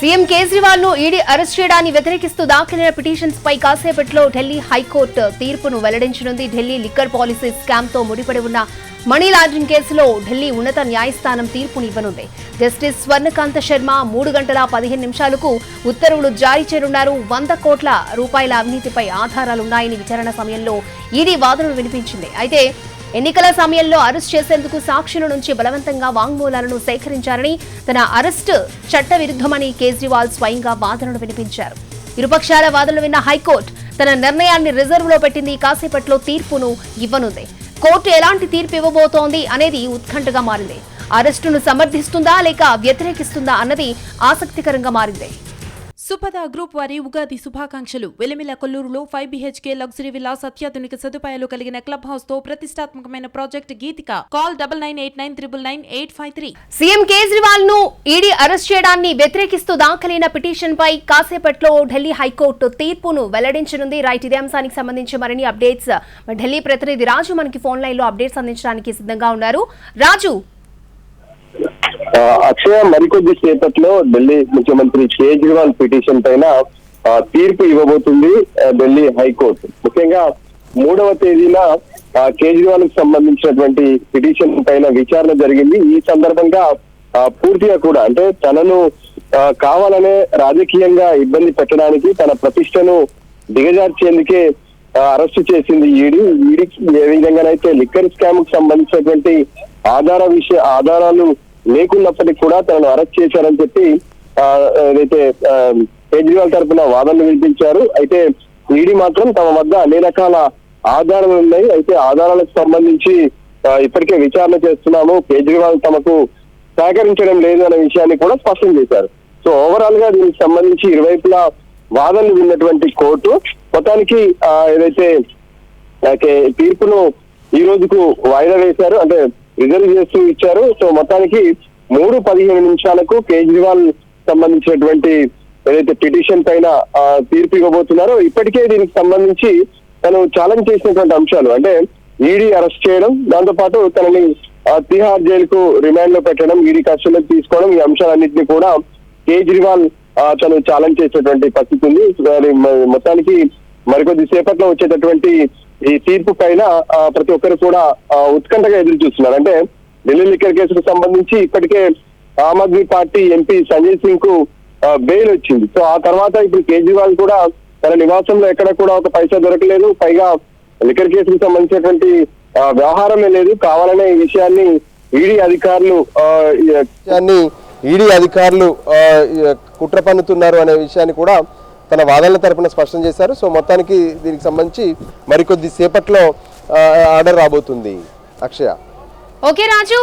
CM కేజ్రీవాల్ను ED arrest చేయడాన్ని వ్యతిరేకిస్తూ దాఖలైన పిటిషన్స్ పై కాసేపట్లో ఢిల్లీ హైకోర్టు తీర్పును వెల్లడించనుంది. ఢిల్లీ లిక్కర్ పాలసీ స్కామ్తో ముడిపడి ఉన్న మనీ లాండరింగ్ కేసులో ఢిల్లీ ఉన్నత న్యాయస్థానం తీర్పునివ్వనుంది జస్టిస్ స్వర్ణకాంత శర్మ మూడు గంటల పదిహేను నిమిషాలకు ఉత్తర్వులు జారీ చేయనున్నారు. వంద కోట్ల రూపాయల అవినీతిపై ఆధారాలున్నాయని విచారణ సమయంలో ఈడీ వాదనలు వినిపించింది. అయితే ఎన్నికల సమయంలో అరెస్ట్ చేసేందుకు సాక్షుల నుంచి బలవంతంగా వాంగ్మూలాలను సేకరించారని తన అరెస్ట్ చట్టవిరుద్ధమని కేజ్రీవాల్ స్వయంగా వాదనలు వినిపించారు. ఇరుపక్షాల వాదనలు విన్న హైకోర్టు తన నిర్ణయాన్ని రిజర్వ్లో పెట్టింది. కాసేపట్లో తీర్పును ఇవ్వనుంది. కోర్టు ఎలాంటి తీర్పు ఇవ్వబోతోంది అనేది ఉత్కంఠగా మారింది. అరెస్టును సమర్థిస్తుందా లేక వ్యతిరేకిస్తుందా అన్నది ఆసక్తికరంగా మారింది. సుపద గ్రూప్ వారి ఉగాది శుభాకాంక్షలు. వెలిమిల కొల్లూరులో ఫైవ్ బిహెచ్కే లగ్జరీ విలాస్ అత్యాధునిక సదుపాయాలు కలిగిన క్లబ్ హౌస్తో ప్రతిష్టాత్మకమైన project Geethika. Call double nine eight nine triple nine eight five three. CM కేజ్రీవాల్ను ED arrest చేయడాన్ని వ్యతిరేకిస్తూ దాఖలైన పిటిషన్ పై కాసేపట్లో ఢిల్లీ హైకోర్టు తీర్పును వెల్లడించనుంది. రైట్ ఇదే అంశానికి సంబంధించి మరిన్ని అప్డేట్స్. ఢిల్లీ ప్రతినిధి రాజు మనకి ఫోన్ లైన్లో అప్డేట్స్ అందించడానికి సిద్ధంగా ఉన్నారు. రాజు అక్షయ మరికొద్ది సేపట్లో ఢిల్లీ ముఖ్యమంత్రి కేజ్రీవాల్ పిటిషన్ పైన తీర్పు ఇవ్వబోతుంది ఢిల్లీ హైకోర్టు. ముఖ్యంగా మూడవ తేదీన కేజ్రీవాల్కు సంబంధించినటువంటి పిటిషన్ పైన విచారణ జరిగింది. ఈ సందర్భంగా పూర్తిగా కూడా అంటే తనను కావాలనే రాజకీయంగా ఇబ్బంది పెట్టడానికి తన ప్రతిష్టను దిగజార్చేందుకే అరెస్టు చేసింది ఈడీ. ఈడీకి ఏ విధంగానైతే లిక్కర్ స్కామ్కు సంబంధించినటువంటి ఆధార విషయ ఆధారాలు లేకున్నప్పటికీ కూడా తనను అరెస్ట్ చేశారని చెప్పి ఏదైతే కేజ్రీవాల్ తరఫున వాదనలు వినిపించారు. అయితే ఈడీ మాత్రం తమ వద్ద అన్ని రకాల ఆధారాలు ఉన్నాయి. అయితే ఆధారాలకు సంబంధించి ఇప్పటికే విచారణ చేస్తున్నాము. కేజ్రీవాల్ తమకు సహకరించడం లేదు అనే విషయాన్ని కూడా స్పష్టం చేశారు. సో ఓవరాల్గా దీనికి సంబంధించి ఇరువైపులా వాదనలు విన్నటువంటి కోర్టు మొత్తానికి ఏదైతే తీర్పును ఈ రోజుకు వాయిదా వేశారు. అంటే రిజర్వ్ చేస్తూ ఇచ్చారు. సో మొత్తానికి మూడు పదిహేను నిమిషాలకు కేజ్రీవాల్ సంబంధించినటువంటి ఏదైతే పిటిషన్ పైన తీర్పు ఇవ్వబోతున్నారో ఇప్పటికే దీనికి సంబంధించి తను ఛాలెంజ్ చేసినటువంటి అంశాలు. అంటే ఈడీ అరెస్ట్ చేయడం దాంతో పాటు తనని తిహార్ జైలుకు రిమాండ్లో పెట్టడం ఈడీ కస్టడీలోకి తీసుకోవడం ఈ అంశాలన్నింటినీ కూడా కేజ్రీవాల్ తను ఛాలెంజ్ చేసినటువంటి పరిస్థితి ఉంది. మొత్తానికి మరికొద్ది సేపట్లో వచ్చేటటువంటి ఈ తీర్పు పైన ప్రతి ఒక్కరు కూడా ఉత్కంఠగా ఎదురు చూస్తున్నారు. అంటే ఢిల్లీ లిక్కర్ కేసుకు సంబంధించి ఇప్పటికే ఆమ్ ఆద్మీ పార్టీ ఎంపీ సంజయ్ సింగ్కు బెయిల్ వచ్చింది. సో ఆ తర్వాత ఇప్పుడు కేజ్రీవాల్ కూడా తన నివాసంలో ఎక్కడ కూడా ఒక పైసా దొరకలేదు. పైగా లిక్కర్ కేసుకు సంబంధించినటువంటి వ్యవహారమే లేదు. కావాలనే ఈ విషయాన్ని ఈడీ అధికారులు ఈడీ అధికారులు కుట్ర పన్నుతున్నారు అనే విషయాన్ని కూడా తన వాదనల తరపున స్పష్టం చేశారు. సో మొత్తానికి దీనికి సంబంధించి మరికొద్ది సేపట్లో ఆర్డర్ రాబోతుంది. అక్షయ. ఓకే రాజు.